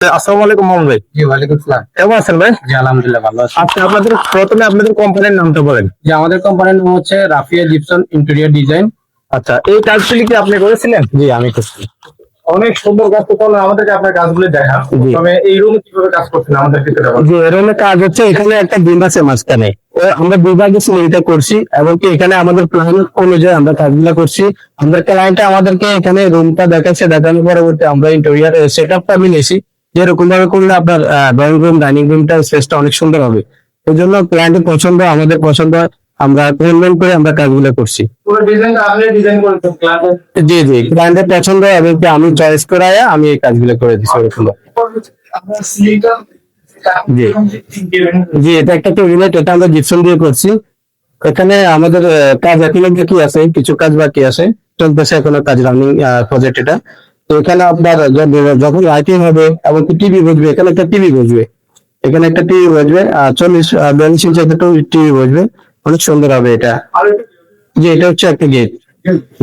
আসসালামু আলাইকুম মোহাম্মদ ভাই। জি ওয়ালাইকুম আসসালাম। কেমন আছেন ভাই? জি আলহামদুলিল্লাহ ভালো আছি। আচ্ছা আপনাদের প্রথমে আপনাদের কোম্পানির নামটা বলেন। যে আমাদের কোম্পানির নাম হচ্ছে রাফিয়া জিপসন ইন্টেরিয়র ডিজাইন আচ্ছা এই কাজগুলি কি আপনি করেছিলেন? জি আমি করছি। অনেক সুন্দর কাজ তো তাহলে আমাদেরকে আপনার কাজগুলি দেখা তবে এই রুমে কীভাবে কাজ করছেন আমাদের বলেন। যে এরকম কাজ হচ্ছে এখানে একটা বিম আছে মাঝখানে। আমরা বিভাগে এটা করছি এবং কি এখানে আমাদের প্ল্যান অনুযায়ী আমরা কাজগুলো করছি। আমাদের ক্লায়েন্ট আমাদেরকে এখানে রুমটা দেখাচ্ছে দেখানোর পরবর্তী আমরা ইন্টেরিয়ার সেট আপটা আমি নিয়েছি। যেরকম ভাবে করলে আপনার ড্রয়িং রুম ডাইনিং রুমটা স্পেসটা অনেক সুন্দর হবে। এই জন্য ক্লায়েন্টের পছন্দ আমাদের পছন্দ আমরা পেমেন্ট করে আমরা কাজগুলো করছি। জি জি ক্লায়েন্টের পছন্দ এবং কি আমি চয়েস করায় আমি এই কাজগুলো করে দিচ্ছি ওরকম আপনার সিলিংটা জি। জি এটা একটা ক্যাবিনেট এটা আমরা জিপসন দিয়ে করছি। এখানে আমাদের কাজ এখনও বাকি আছে কিছু কাজ বাকি আছে। চলতেছে এখনও কাজ রানিং প্রজেক্ট এটা। তো এখানে আপনার যখন লাইটিং হবে এবং টিভি বসবে এখানে একটা টিভি বসবে। এখানে একটা টিভি বসবে আর চল্লিশ বিয়াল্লিশ ইঞ্চি একটা টিভি বসবে। অনেক সুন্দর হবে এটা। জি এটা হচ্ছে একটা গেট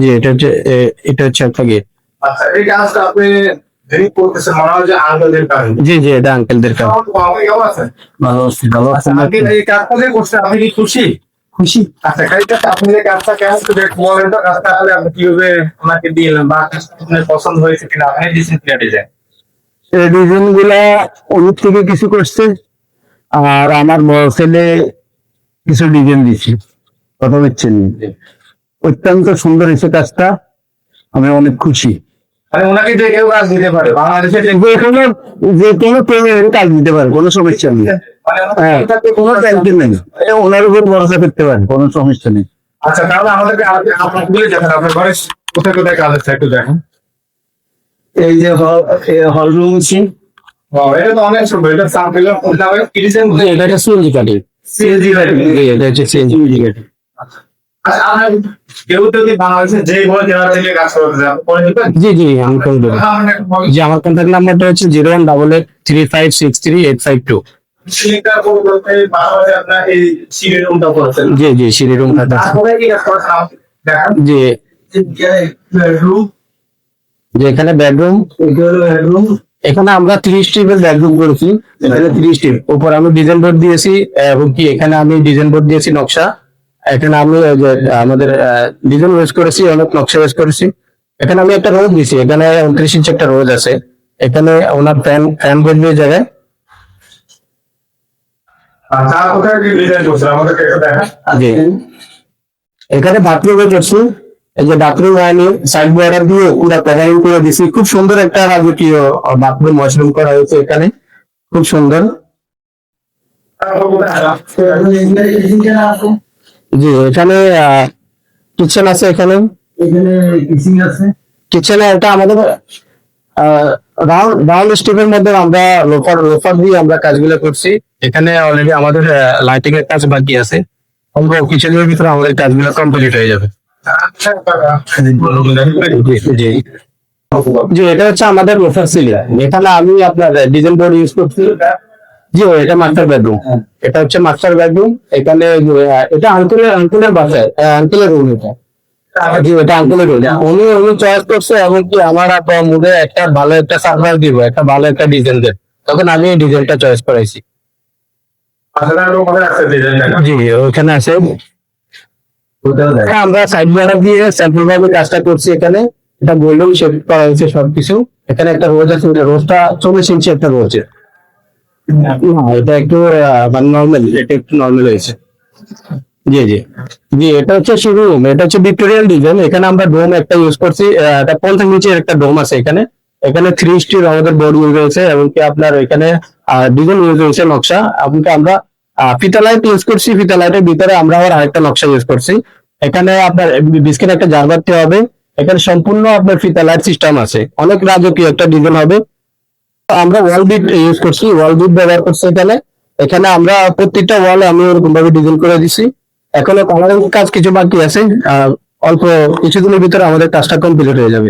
জি এটা হচ্ছে এটা হচ্ছে একটা গেট আচ্ছা এই কাজটা আপনি যে জি জি এটা আঙ্কেলদের কাজ ভালো আছি, ভালো আচ্ছা এই কাজটা করছেন আপনি কি খুশি? খুশি? আচ্ছা কাজটা আপনি যে কাজটা কেমন করে বলেন তো কাজটা তাহলে আপনি কীভাবে ওনাকে দিলেন বা আপনার পছন্দ হয়েছে কিনা? আপনি দিয়েছেন কিনা ডিজাইন এই ডিজাইনগুলা অনুপ থেকে কিছু করছে আর আমার বড় ছেলে কিছু ডিজাইন দিয়েছে কথা বলছেন? অত্যন্ত সুন্দর হয়েছে কাজটা আমি অনেক খুশি। মানে ওনাকে যে কেউ কাজ দিতে পারে বাংলাদেশে যে কোনো যে কোনো প্রেমের কাজ দিতে পারে কোনো সমস্যা নেই। কোনো টেনশন নেই। ওনার উপর ভরসা করতে পারে কোনো সমস্যা নেই। আচ্ছা তাহলে আমাদেরকে আপনি আপনার দেখেন আপনার ঘরে কোথায় কোথায় কাজ আছে একটু দেখেন। এই যে হল রুম আছে। এটা তো অনেক সুন্দর এটা এটা একটা সিএনজি কাটি এটা হচ্ছে সিএনজি কাটি আচ্ছা জি জি আমি দেবো। জি আমার কন্ট্যাক্ট নাম্বারটা হচ্ছে zero one double eight three five six three eight five two G G সিঁড়ি জি। এখানে বেডরুম এখানে আমরা থ্রি স্টিপের বেডরুম করেছি। এখানে থ্রি স্টিপ উপর আমি ডিজাইন বোর্ড দিয়েছি এবং কি এখানে আমি ডিজাইন বোর্ড দিয়েছি নকশা। এখানে আমি আমাদের ডিজাইন ওয়েস করেছি অনেক নকশা ওয়েস করেছি। এখানে আমি একটা রোজ দিয়েছি এখানে উনত্রিশ ইঞ্চি একটা রোজ আছে। এখানে ওনার ফ্যান ফ্যান বসবে জায়গায় আচ্ছা আর কোথায় কি ডিজাইন করছেন আমাদেরকে একটু দেখান জি এখানে বাথরুমে করছি এই যে বাথরুম হয়নি সাইড বর্ডার দিয়ে পুরো কভারিং করে দিছি। খুব সুন্দর একটা রাজকীয় বাথরুম ওয়াশরুম করা হয়েছে এখানে। খুব সুন্দর। জি এখানে কিচেন আছে এখানে। এখানে কিচিং আছে। কিচেনে এটা আমাদের রাউন্ড রাউন্ড স্টিপের মধ্যে আমরা লোফার লোফার দিয়ে আমরা কাজগুলো করছি। এখানে অলরেডি আমাদের লাইটিং এর কাজ বাকি আছে। অল্প কিচেনের ভিতরে আমাদের কাজগুলো কমপ্লিট হয়ে যাবে। জি এটা হচ্ছে আমাদের লোফার সিলিং এখানে আমি আপনার ডিজাইন বোর্ড ইউজ করছি। জি এটা মাস্টার বেডরুম এটা হচ্ছে মাস্টার বেডরুম এখানে এটা আঙ্কেলের আঙ্কেলের বাসায় আঙ্কেলের রুম এটা। উনি উনি চয়েস করছে এবং কি আমার একটা ভালো একটা দিব একটা ভালো একটা ডিজাইন তখন আমি ডিজাইনটা চয়েস করাইছি। জি ওখানে আছে। হ্যাঁ, আমরা সাইড দিয়ে স্যাম্পল ভাবে কাজটা করছি এখানে। এটা গোল্ডেন শেপ করা হয়েছে সবকিছু। এখানে একটা রোজ আছে রোজটা চল্লিশ ইঞ্চি একটা রোজ। এটা একটু আহ, মানে নর্মাল এটা একটু নর্মাল হয়েছে। জি জি। জি, এটা হচ্ছে শুরু এটা হচ্ছে ভিক্টোরিয়াল ডিজাইন। এখানে আমরা ডোম একটা ইউজ করছি। এটা পঞ্চাশ নিচে একটা ডোম আছে এখানে। এখানে থ্রি স্টির আমাদের বোর্ড ইউজ হয়েছে কি আপনার এখানে ডিজাইন ইউজ হয়েছে নকশা। এমনকি আমরা ফিতা লাইট ইউজ করছি ফিতা লাইটের ভিতরে আমরা আবার আরেকটা নকশা ইউজ করছি। এখানে আপনার বিস্কিট একটা জার বাড়তে হবে। এখানে সম্পূর্ণ আপনার ফিতা লাইট সিস্টেম আছে। অনেক রাজকীয় একটা ডিজাইন হবে। আমরা ওয়াল বিট ইউজ করছি। ওয়াল বিট ব্যবহার করছি এখানে। এখানে আমরা প্রত্যেকটা ওয়ালে আমি ওরকম ভাবে ডিজাইন করে দিছি। এখনও কাজ কিছু বাকি আছে অল্প কিছুদিনের ভিতরে আমাদের কাজটা কমপ্লিট হয়ে যাবে।